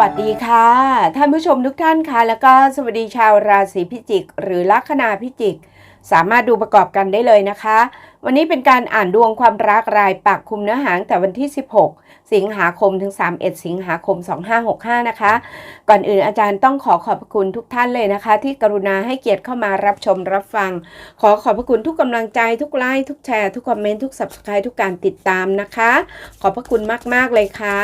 วัสดีค่ะ ท่านผู้ชมทุกท่านค่ะ แล้วก็สวัสดีชาวราศีพิจิก หรือลัคนาพิจิก สามารถดูประกอบกันได้เลยนะคะ วันนี้เป็นการอ่านดวงความรักรายปักคุมเนื้อหางแต่วันที่ 16 สิงหาคมถึง 31 สิงหาคม 2565 นะคะ ก่อนอื่นอาจารย์ต้องขอขอบพระคุณทุกท่านเลยนะคะ ที่กรุณาให้เกียรติเข้ามารับชมรับฟัง ขอขอบพระคุณทุกกำลังใจทุกไลค์ทุกแชร์ทุกคอมเมนต์ทุก subscribe ทุกการติดตามนะคะ ขอบพระคุณมาก ๆ เลยค่ะ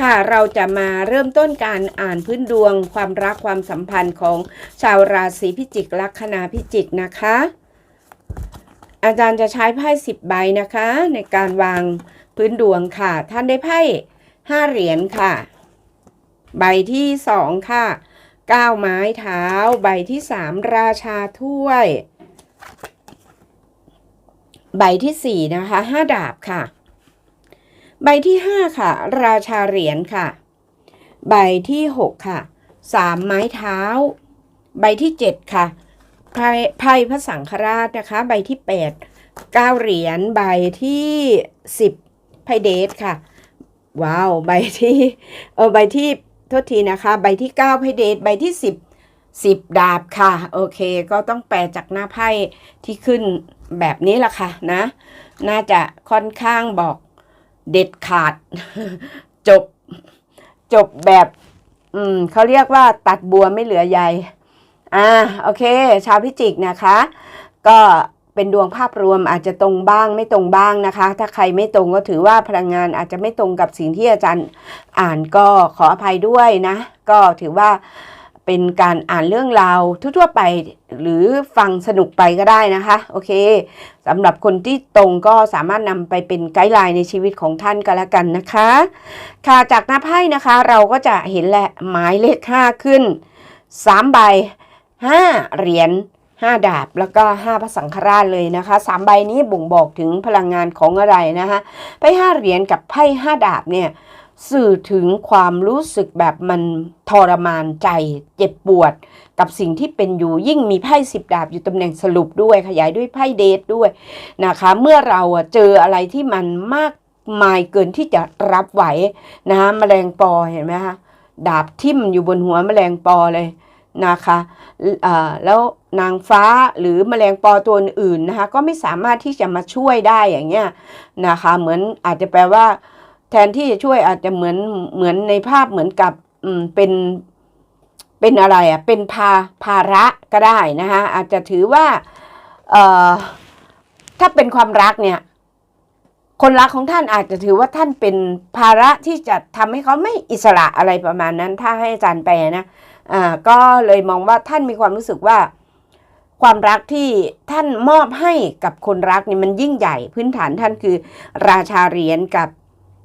ค่ะเราจะมาเริ่มต้นการอ่านพื้นดวง ความรักความสัมพันธ์ของชาวราศีพิจิกลัคนาพิจิกนะคะ อาจารย์จะใช้ไพ่สิบใบนะคะ ในการวางพื้นดวงค่ะ ท่านได้ไพ่ห้าเหรียญค่ะ ใบที่สองค่ะเก้าไม้เท้า ใบที่สามราชาถ้วย ใบที่สี่นะคะห้าดาบค่ะ ใบที่ห้าค่ะ ราชาเหรียญค่ะ ใบที่หกค่ะสามไม้เท้า ใบที่เจ็ดค่ะ ไพ่พระสังฆราชนะคะ ใบที่แปดเก้าเหรียญใบที่สิบไพ่เดทค่ะ ว้าว ใบที่เออใบที่โทษทีนะคะ ใบที่เก้าไพ่เดทใบที่สิบสิบดาบค่ะ โอเค ก็ต้องแปลจากหน้าไพ่ที่ขึ้นแบบนี้ละค่ะนะ น่าจะค่อนข้างบอกเด็ดขาด จบจบแบบ อืมเขาเรียกว่าตัดบัวไม่เหลือใย อ่าโอเค ชาวพิจิกนะคะ ก็เป็นดวงภาพรวมอาจจะตรงบ้างไม่ตรงบ้างนะคะ ถ้าใครไม่ตรงก็ถือว่าพลังงานอาจจะไม่ตรงกับสิ่งที่อาจารย์อ่านก็ขออภัยด้วยนะ ก็ถือว่าเป็นการอ่านเรื่องราวทั่วๆไปหรือฟังสนุกไปก็ได้นะคะ โอเคสำหรับคนที่ตรงก็สามารถนำไปเป็นไกด์ไลน์ในชีวิตของท่านก็แล้วกันนะคะ ค่ะจากหน้าไพ่นะคะเราก็จะเห็นแหละหมายเลข 5 ขึ้น3ใบ 5 เหรียญ5ดาบแล้วก็5พระสังฆราชเลยนะคะสามใบนี้บ่งบอกถึงพลังงานของอะไรนะคะไพ่5เหรียญกับไพ่5ดาบเนี่ยสื่อถึงความรู้สึกแบบมันทรมานใจเจ็บปวด กับสิ่งที่เป็นอยู่ยิ่งมีไพ่สิบดาบอยู่ตำแหน่งสรุปด้วยขยายด้วยไพ่เดทด้วยนะคะ เมื่อเราเจออะไรที่มันมากมายเกินที่จะรับไหวนะคะแมลงปอเห็นไหมคะดาบทิ่มอยู่บนหัวแมลงปอเลย นะคะแล้วนางฟ้าหรือแมลงปอตัวอื่นนะคะก็ไม่สามารถที่จะมาช่วยได้อย่างเงี้ยนะคะเหมือนอาจจะแปลว่า แทนที่จะช่วยอาจจะเหมือนเหมือนในภาพเหมือนกับเป็นเป็นอะไรอะเป็นภาภาระก็ได้นะคะอาจจะถือว่าถ้าเป็นความรักเนี่ยคนรักของท่านอาจจะถือว่าท่านเป็นภาระที่จะทำให้เขาไม่อิสระอะไรประมาณนั้น ถ้าให้อาจารย์แปลนะ ก็เลยมองว่าท่านมีความรู้สึกว่า ความรักที่ท่านมอบให้กับคนรักนี่มันยิ่งใหญ่พื้นฐานท่านคือราชาเหรียญกับ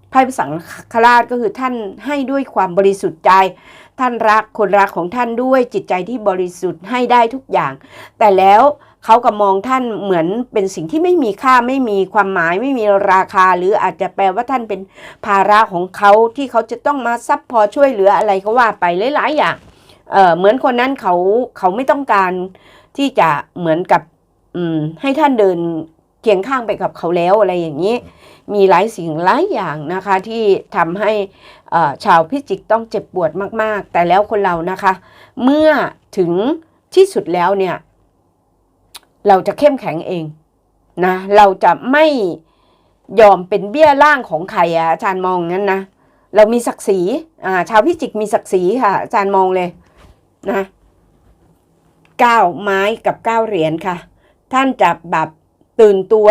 ไพ่สังฆราชก็คือท่านให้ด้วยความบริสุทธิ์ใจ ท่านรักคนรักของท่านด้วยจิตใจที่บริสุทธิ์ให้ได้ทุกอย่าง แต่แล้วเขาก็มองท่านเหมือนเป็นสิ่งที่ไม่มีค่าไม่มีความหมายไม่มีราคา หรืออาจจะแปลว่าท่านเป็นภาระของเขาที่เขาจะต้องมาซับพอช่วยเหลืออะไรก็ว่าไปหลายๆอย่าง เออเหมือนคนนั้นเขาเขาไม่ต้องการที่จะเหมือนกับอืมให้ท่านเดินเคียงข้างไปกับเขาแล้วอะไรอย่างนี้ มีหลายสิ่งหลายอย่างนะคะที่ทำให้ชาวพิจิกต้องเจ็บปวดมาก ๆ แต่แล้วคนเรานะคะ เมื่อถึงที่สุดแล้วเนี่ย เราจะเข้มแข็งเองนะเราจะไม่ยอมเป็นเบี้ยล่างของใครอะอาจารย์มองงั้นนะเรามีศักดิ์ศรีชาวพิจิกมีศักดิ์ศรีค่ะ อาจารย์มองเลย นะเก้าไม้กับเก้าเหรียญค่ะ ท่านจะแบบตื่นตัว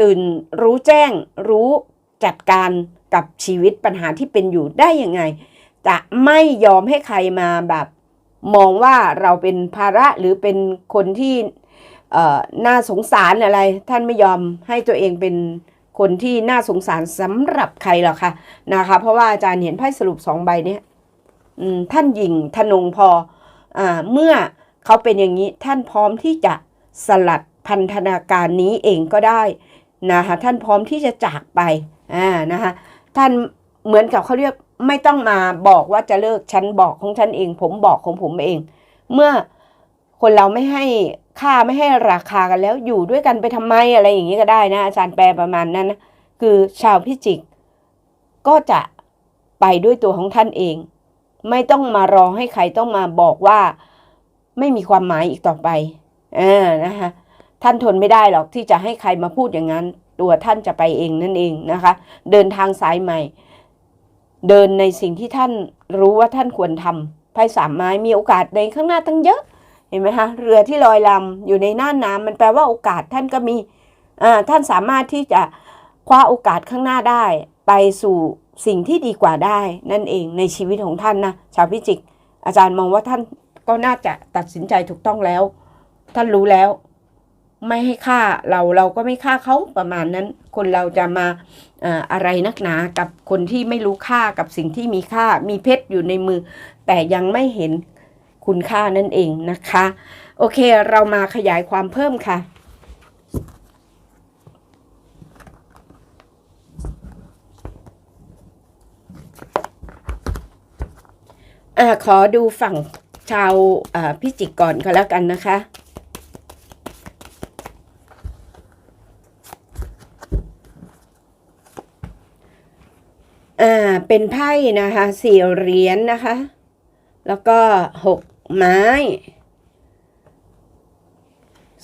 ตื่นรู้แจ้ง รู้จัดการกับชีวิตปัญหาที่เป็นอยู่ได้ยังไง จะไม่ยอมให้ใครมาแบบมองว่าเราเป็นภาระหรือเป็นคนที่น่าสงสารอะไร ท่านไม่ยอมให้ตัวเองเป็นคนที่น่าสงสารสำหรับใครหรอกค่ะนะคะ เพราะว่าอาจารย์เห็นไพ่สรุปสองใบเนี้ยท่านยิงทนงพอ เมื่อเขาเป็นอย่างนี้ท่านพร้อมที่จะสลัดพันธนาการนี้เองก็ได้นะคะท่านพร้อมที่จะจากไปอ่านะคะท่านเหมือนกับเขาเรียกไม่ต้องมาบอกว่าจะเลิกฉันบอกของฉันเอง ผมบอกของผมเอง เมื่อคนเราไม่ให้ค่าไม่ให้ราคากันแล้วอยู่ด้วยกันไปทำไมอะไรอย่างนี้ก็ได้นะอาจารย์แปลประมาณนั้นนะคือชาวพิจิก ก็จะไปด้วยตัวของท่านเอง ไม่ต้องมารอให้ใครต้องมาบอกว่าไม่มีความหมายอีกต่อไปอ่านะคะท่านทนไม่ได้หรอกที่จะให้ใครมาพูดอย่างนั้น ตัวท่านจะไปเองนั่นเองนะคะ เดินทางสายใหม่ เดินในสิ่งที่ท่านรู้ว่าท่านควรทำไพ่สามไม้มีโอกาสในข้างหน้าตั้งเยอะ เห็นไหมคะเรือที่ลอยลำอยู่ในน่านน้ำมันแปลว่าโอกาสท่านก็มีอ่าท่านสามารถที่จะคว้าโอกาสข้างหน้าได้ ไปสู่ สิ่งที่ดีกว่าได้นั่นเองในชีวิตของท่านนะชาวพิจิก อาจารย์มองว่าท่านก็น่าจะตัดสินใจถูกต้องแล้ว ท่านรู้แล้ว ไม่ให้ค่าเราเราก็ไม่ค่าเขาประมาณนั้น คนเราจะมาอ่าอะไรนักหนากับคนที่ไม่รู้ค่ากับสิ่งที่มีค่ามีเพชรอยู่ในมือ แต่ยังไม่เห็นคุณค่านั่นเองนะคะ โอเคเรามาขยายความเพิ่มค่ะ อ่าขอดูฝั่งชาวพิจิกก่อนก็แล้วกันนะคะ อ่า เป็นไพ่นะคะสี่เหรียญนนะคะ แล้วก็หกไม้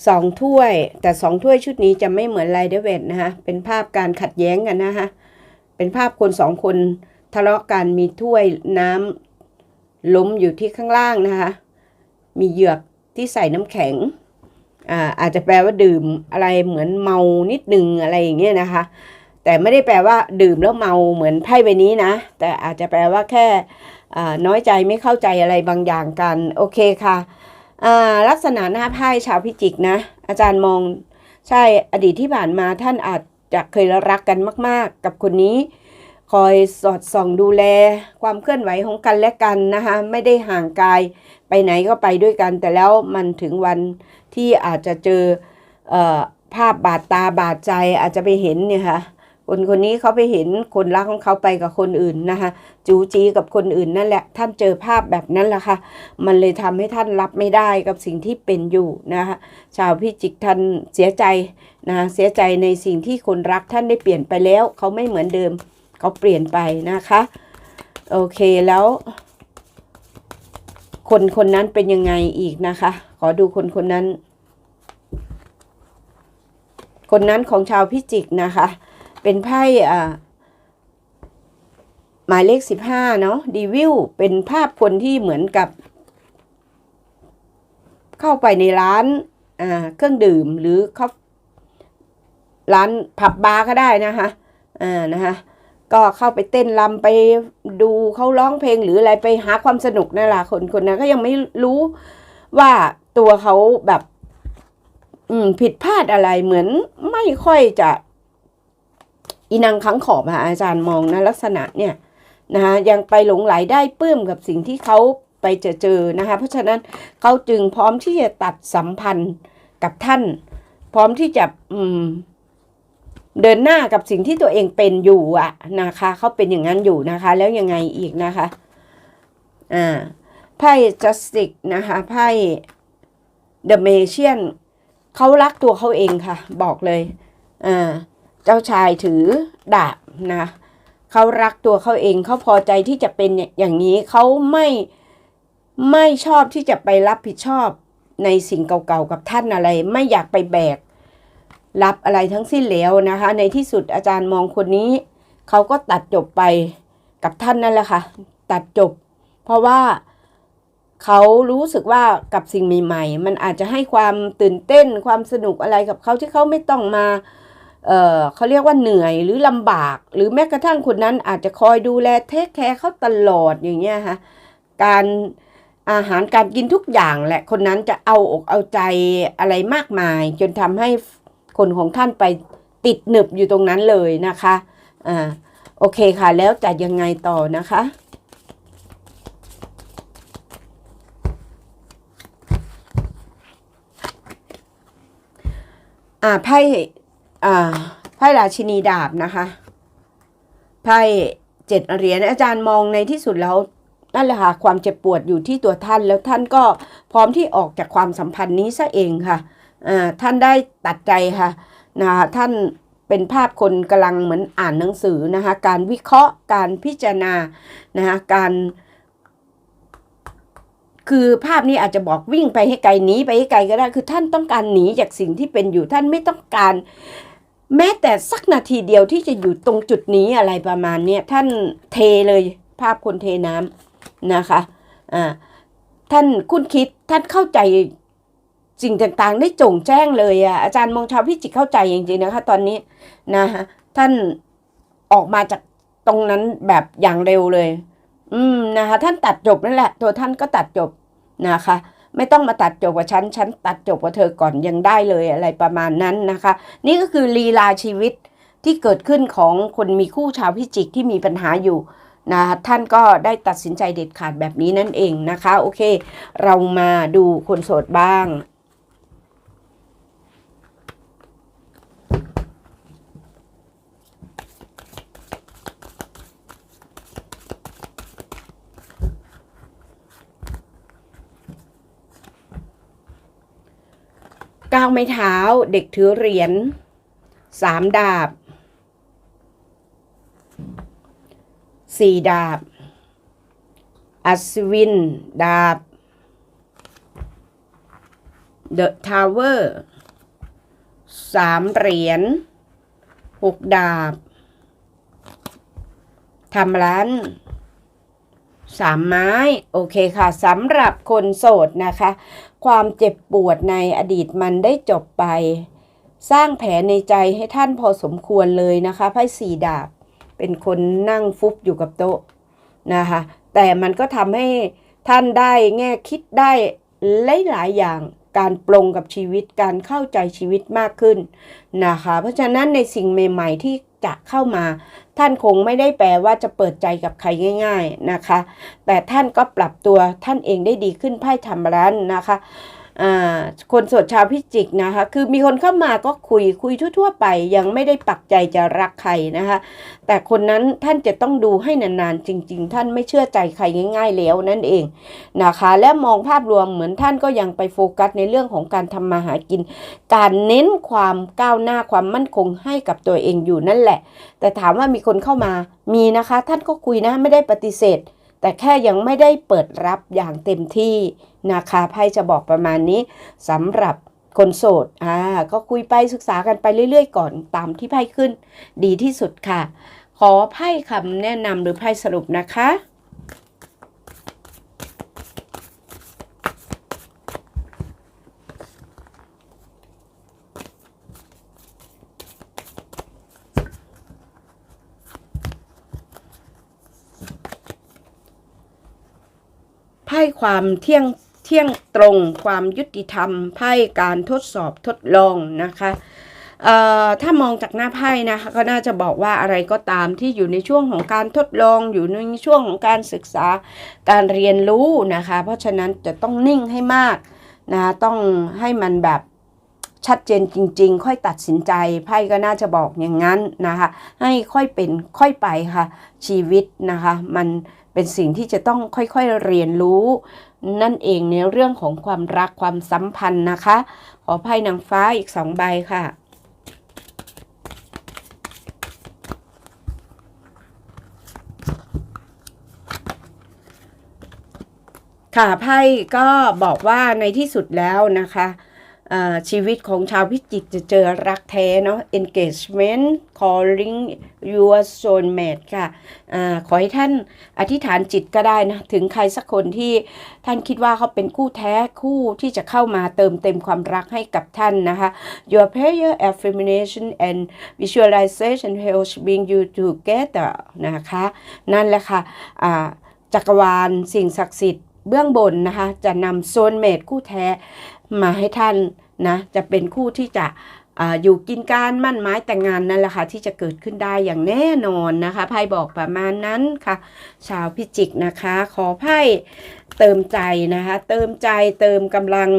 สองถ้วย แต่สองถ้วยชุดนี้จะไม่เหมือนไลเดเวทนะคะ เป็นภาพการขัดแย้งกันนะคะ เป็นภาพคนสองคนทะเลาะกันมีถ้วยน้ำ ล้มอยู่ที่ข้างล่างนะคะ มีเหยือกที่ใส่น้ำแข็งอ่าอาจจะแปลว่าดื่มอะไรเหมือนเมานิดนึงอะไรอย่างเงี้ยนะคะ แต่ไม่ได้แปลว่าดื่มแล้วเมาเหมือนไพ่ใบนี้นะ แต่อาจจะแปลว่าแค่อ่าน้อยใจไม่เข้าใจอะไรบางอย่างกันโอเคค่ะอ่าลักษณะหน้าไพ่ชาวพิจิกนะ อาจารย์มองใช่อดีตที่ผ่านมาท่านอาจจะเคยรักกันมาก ๆ กับคนนี้ คอยสอดส่องดูแล ความเคลื่อนไหวของกันและกันนะคะไม่ได้ห่างกายไปไหนก็ไปด้วยกัน แต่แล้วมันถึงวันที่อาจจะเจอออภาพบาดตาบาดใจอาจจะไปเห็นเนี่ยค่ะคนคนนี้เขาไปเห็นคนรักของเขาไปกับคนอื่นนะคะจูจีกับคนอื่นนั่นแหละ ท่านเจอภาพแบบนั้นแหละค่ะ มันเลยทำให้ท่านรับไม่ได้กับสิ่งที่เป็นอยู่นะคะชาวพิจิกท่านเสียใจนะคะเสียใจในสิ่งที่คนรักท่านได้เปลี่ยนไปแล้วเขาไม่เหมือนเดิม เขาเปลี่ยนไปนะคะ โอเคแล้ว คนคนนั้นเป็นยังไงอีกนะคะ ขอดูคนคนนั้น คนนั้นของชาวพิจิกนะคะ เป็นไพ่อ่าหมายเลขสิบห้าเนาะดีวิวเป็นภาพคนที่เหมือนกับ เข้าไปในร้านอ่าเครื่องดื่มหรือเขาร้านผับบาร์ก็ได้นะคะอ่านะคะ ก็เข้าไปเต้นรำไปดูเขาร้องเพลงหรืออะไรไปหาความสนุกนั่นแหละคนคนนั้นก็ยังไม่รู้ว่าตัวเขาแบบ อืม ผิดพลาดอะไรเหมือนไม่ค่อยจะ อีนังขังขอบอะอาจารย์มองนะลักษณะเนี่ยนะคะยังไปหลงไหลได้ปื้มกับสิ่งที่เขาไปเจอเจอนะคะเพราะฉะนั้นเขาจึงพร้อมที่จะตัดสัมพันธ์กับท่าน พร้อมที่จะ อืม เดินหน้ากับสิ่งที่ตัวเองเป็นอยู่อะนะคะเขาเป็นอย่างนั้นอยู่นะคะ แล้วยังไงอีกนะคะอ่าไพ่ justice นะคะไพ่ the magician เขารักตัวเขาเองค่ะ บอกเลยอ่าเจ้าชายถือดาบนะเขารักตัวเขาเองเขาพอใจที่จะเป็นอย่างนี้เขาไม่ไม่ชอบที่จะไปรับผิดชอบในสิ่งเก่าๆกับท่านอะไร ไม่อยากไปแบก รับอะไรทั้งสิ้นแล้วนะคะ ในที่สุดอาจารย์มองคนนี้ เขาก็ตัดจบไปกับท่านนั่นแหละค่ะ ตัดจบ เพราะว่าเขารู้สึกว่ากับสิ่งใหม่ๆ มันอาจจะให้ความตื่นเต้นความสนุกอะไรกับเขาที่เขาไม่ต้องมา เออเขาเรียกว่าเหนื่อยหรือลำบาก หรือแม้กระทั่งคนนั้นอาจจะคอยดูแลเทคแคร์เขาตลอดอย่างเงี้ยค่ะ การอาหารการกินทุกอย่างแหละ คนนั้นจะเอาอกเอาใจอะไรมากมาย จนทำให้ คนของท่านไปติดหนึบอยู่ตรงนั้นเลยนะคะอ่าโอเคค่ะ แล้วจะยังไงต่อนะคะอ่าไพ่อ่าไพ่ราชินีดาบนะคะไพ่เจ็ดเหรียญอาจารย์มองในที่สุดแล้วนั่นแหละค่ะความเจ็บปวดอยู่ที่ตัวท่านแล้วท่านก็พร้อมที่ออกจากความสัมพันธ์นี้ซะเองค่ะ ท่านได้ตัดใจค่ะนะคะท่านเป็นภาพคนกำลังเหมือนอ่านหนังสือนะคะการวิเคราะห์การพิจารณานะคะการคือภาพนี้อาจจะบอกวิ่งไปให้ไกลหนีไปให้ไกลก็ได้ คือท่านต้องการหนีจากสิ่งที่เป็นอยู่ท่านไม่ต้องการ แม้แต่สักนาทีเดียวที่จะอยู่ตรงจุดนี้อะไรประมาณเนี้ยท่านเทเลยภาพคนเทน้ำนะคะอ่าท่านคุณคิดท่านเข้าใจ สิ่งต่างๆ ได้โจงแจ้งเลยอะอาจารย์มงชาวพิจิตรเข้าใจจริงๆนะคะ ตอนนี้นะคะท่านออกมาจากตรงนั้นแบบอย่างเร็วเลย อืมนะคะท่านตัดจบนั่นแหละ ตัวท่านก็ตัดจบนะคะ ไม่ต้องมาตัดจบกับฉันฉันตัดจบกับเธอก่อนยังได้เลยอะไรประมาณนั้นนะคะ นี่ก็คือลีลาชีวิตที่เกิดขึ้นของคนมีคู่ชาวพิจิกที่มีปัญหาอยู่นะท่านก็ได้ตัดสินใจเด็ดขาดแบบนี้นั่นเองนะคะ โอเค เรามาดูคนโสดบ้าง ก้าวไม้เท้า เด็กถือเหรียญสามดาบสี่ดาบ อัศวิน ดาบ เดอะทาวเวอร์สามเหรียญหกดาบ ทำร้าน สามไม้โอเคค่ะสำหรับคนโสดนะคะ ความเจ็บปวดในอดีตมันได้จบไป สร้างแผลในใจให้ท่านพอสมควรเลยนะคะไพ่สี่ดาบ เป็นคนนั่งฟุบอยู่กับโต๊ะนะคะ แต่มันก็ทำให้ท่านได้แง่คิดได้หลายๆอย่างการปลงกับชีวิตการเข้าใจชีวิตมากขึ้นนะคะ เพราะฉะนั้นในสิ่งใหม่ ๆ ที่ จะเข้ามา ท่านคงไม่ได้แปลว่าจะเปิดใจกับใครง่าย ๆนะคะ แต่ท่านก็ปรับตัวท่านเองได้ดีขึ้นไพ่ธรรมรันนะคะ คนโสดชาวพิจิกนะคะ คือมีคนเข้ามาก็คุยคุยทั่ว ๆ ไป ยังไม่ได้ปักใจจะรักใครนะคะ แต่คนนั้นท่านจะต้องดูให้นานๆ จริง ๆ ท่านไม่เชื่อใจใครง่าย ๆ แล้วนั่นเองนะคะ และมองภาพรวมเหมือนท่านก็ยังไปโฟกัสในเรื่องของการทำมาหากิน การเน้นความก้าวหน้าความมั่นคงให้กับตัวเองอยู่นั่นแหละ แต่ถามว่ามีคนเข้ามามีนะคะ ท่านก็คุยนะไม่ได้ปฏิเสธ แต่แค่ยังไม่ได้เปิดรับอย่างเต็มที่นะคะไพ่จะบอกประมาณนี้สำหรับคนโสด อ่า ก็คุยไปศึกษากันไปเรื่อยๆ ก่อนตามที่ไพ่ขึ้น ดีที่สุดค่ะ ขอไพ่คำแนะนำหรือไพ่สรุปนะคะ ความเที่ยงเที่ยงตรง ความยุติธรรมไพ่การทดสอบทดลองนะคะถ้ามองจากหน้าไพ่นะคะก็น่าจะบอกว่าอะไรก็ตามที่อยู่ในช่วงของการทดลองอยู่ในช่วงของการศึกษาการเรียนรู้นะคะ เพราะฉะนั้นจะต้องนิ่งให้มากนะต้องให้มันแบบชัดเจนจริง ๆ ค่อยตัดสินใจไพ่ก็น่าจะบอกอย่างนั้นนะคะ ให้ค่อยเป็นค่อยไปค่ะชีวิตนะคะ มัน เป็นสิ่งที่จะต้องค่อยๆเรียนรู้ นั่นเองในเรื่องของความรักความสัมพันธ์นะคะ ขอไพ่นางฟ้าอีกสองใบค่ะค่ะไพ่ก็บอกว่าในที่สุดแล้วนะคะ ชีวิตของชาวพิจิกจะเจอรักแท้เนาะ engagement calling your soulmate ค่ะอขอให้ท่านอธิษฐานจิตก็ได้นะ ถึงใครสักคนที่ท่านคิดว่าเขาเป็นคู่แท้คู่ที่จะเข้ามาเติมเต็มความรักให้กับท่านนะคะ your prayer affirmation and visualization helps bring you together นะคะ นั่นแหละค่ะจักรวาลสิ่งศักดิ์สิทธิ์เบื้องบนนะคะ จะนำโซนเมดคู่แท้ มาให้ท่านนะจะเป็นคู่ที่จะอยู่กินการมั่นหมายแต่งงานนั่นแหละค่ะที่จะเกิดขึ้นได้อย่างแน่นอนนะคะไพ่บอกประมาณนั้นค่ะ ชาวพิจิกนะคะ ขอไพ่เติมใจนะคะ เติมใจเติมกำลัง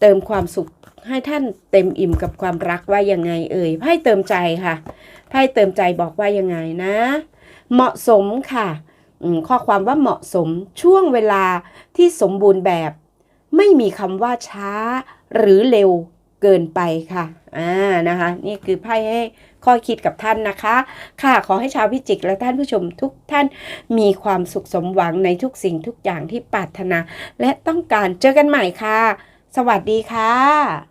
เติมความสุขให้ท่านเต็มอิ่มกับความรักว่ายังไงเอ่ยไพ่เติมใจค่ะไพ่เติมใจบอกว่ายังไงนะ เหมาะสมค่ะข้อความว่าเหมาะสมช่วงเวลาที่สมบูรณ์แบบ ไม่มีคำว่าช้าหรือเร็วเกินไปค่ะ อ่า นะคะ นี่คือไพ่ให้ข้อคิดกับท่านนะคะ ค่ะ ขอให้ชาวพิจิกและท่านผู้ชมทุกท่านมีความสุขสมหวังในทุกสิ่งทุกอย่างที่ปรารถนา และต้องการ เจอกันใหม่ค่ะ สวัสดีค่ะ